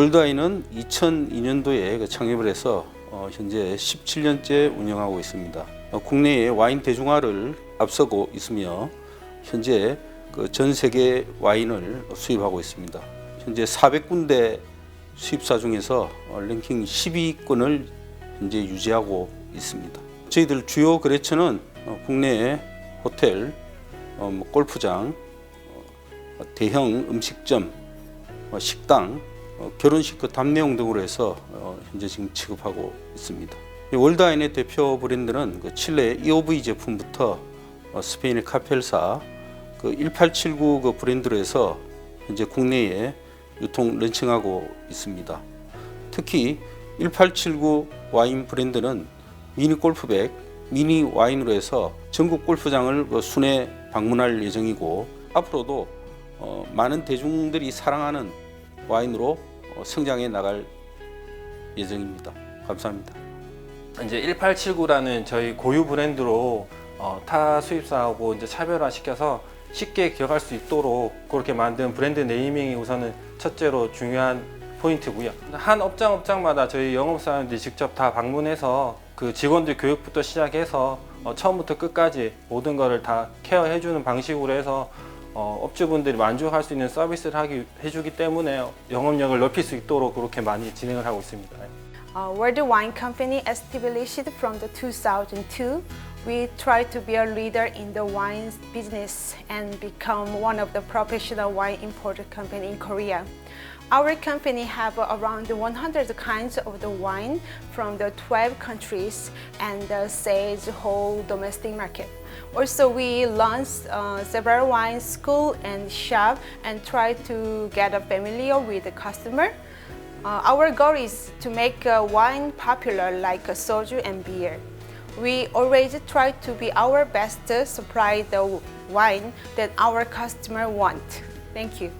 월드와인은 2002년도에 창립을 해서 어, 현재 17년째 운영하고 있습니다. 어, 국내의 와인 대중화를 앞서고 있으며 현재 그 전 세계 와인을 수입하고 있습니다. 현재 400군데 수입사 중에서 어, 랭킹 10위권을 현재 유지하고 있습니다. 저희들 주요 거래처는 어, 국내의 호텔, 어, 뭐 골프장, 어, 대형 음식점, 어, 식당, 어, 결혼식 그 답례용 등으로 해서 어, 현재 지금 취급하고 있습니다. 이 월드와인의 대표 브랜드는 그 칠레 EOV 제품부터 어, 스페인의 카펠사 그 1879 그 브랜드로 해서 현재 국내에 유통 런칭하고 있습니다. 특히 1879 와인 브랜드는 미니 골프백, 미니 와인으로 해서 전국 골프장을 그 순회 방문할 예정이고 앞으로도 어, 많은 대중들이 사랑하는 와인으로 어, 성장해 나갈 예정입니다. 감사합니다. 이제 1879라는 저희 고유 브랜드로 어, 타 수입사하고 이제 차별화 시켜서 쉽게 기억할 수 있도록 그렇게 만든 브랜드 네이밍이 우선은 첫째로 중요한 포인트고요. 한 업장 업장마다 저희 영업 사원들이 직접 다 방문해서 그 직원들 교육부터 시작해서 어, 처음부터 끝까지 모든 거를 다 케어해주는 방식으로 해서 어, 업주분들이 만족할 수 있는 서비스를 하기 해주기 때문에 영업력을 넓힐 수 있도록 그렇게 많이 진행을 하고 있습니다. Uh, we're the wine company established from the 2002. We try to be a leader in the wine business and become one of the professional wine importer company in Korea. Our company have around 100 kinds of the wine from the 12 countries and uh, sells whole domestic market. Also, we launched uh, several wine school and shop and try to get a familiar with the customer. Uh, our goal is to make uh, wine popular like soju and beer. We always try to be our best to supply the wine that our customer want. Thank you.